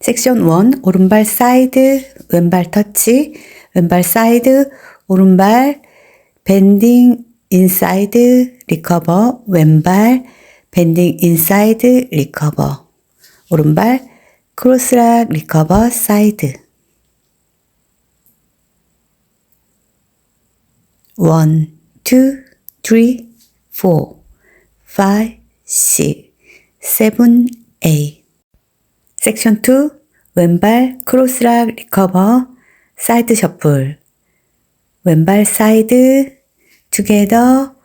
섹션 1 오른발 사이드 왼발 터치 왼발 사이드 오른발 밴딩 인사이드 리커버 왼발 밴딩 인사이드 리커버 오른발 크로스락 리커버 사이드. 1 2 3 4 5 6 7 8 섹션 2 왼발 크로스락 리커버 사이드 셔플. 왼발 사이드 투게더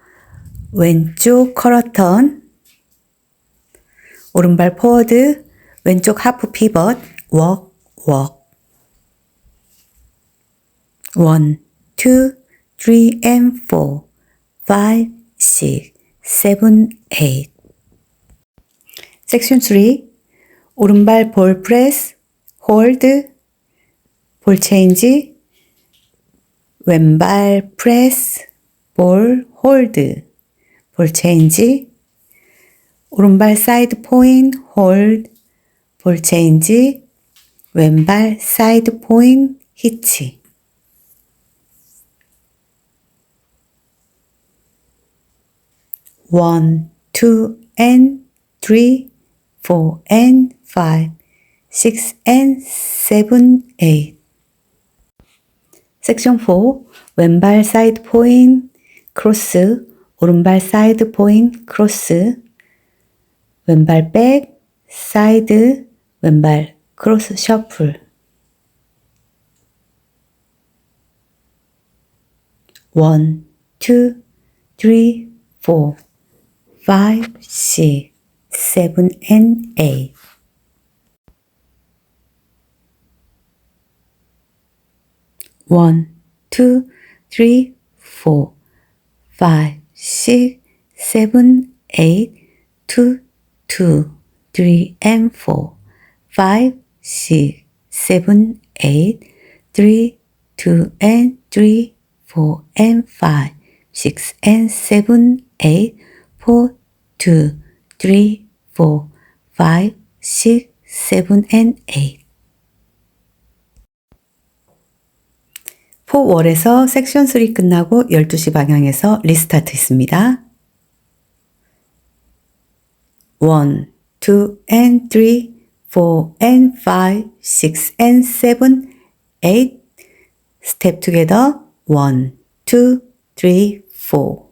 왼쪽 커러턴. 오른발 포워드 왼쪽 하프 피벗 웍, 웍. 1, 2, 3 and 4 5, 6, 7, 8 섹션 3 오른발 볼 프레스 홀드 볼 체인지 왼발 프레스 볼 홀드 볼 체인지 오른발 사이드 포인 홀드 볼 체인지 왼발 사이드 포인 히치. 원, 투, and three, four, and five, six, and seven, eight. 섹션 4 왼발 사이드 포인 크로스 오른발 사이드 포인 크로스. 왼발 백 사이드 왼발 크로스 셔플. 원, 투, 쓰리, 포, 파이브, 식, 7, and 8. One, two, three, four, five, six, seven, eight, two, two, three, and four, five, six, seven, eight, three, two, and three, four, and five, six, and seven, eight, four, two, three, four, five, six, seven, and eight. 4월에서 섹션 3 끝나고 12시 방향에서 리스타트 있습니다. 1, 2 and 3, 4 and 5, 6 and 7, 8 step together 1, 2, 3, 4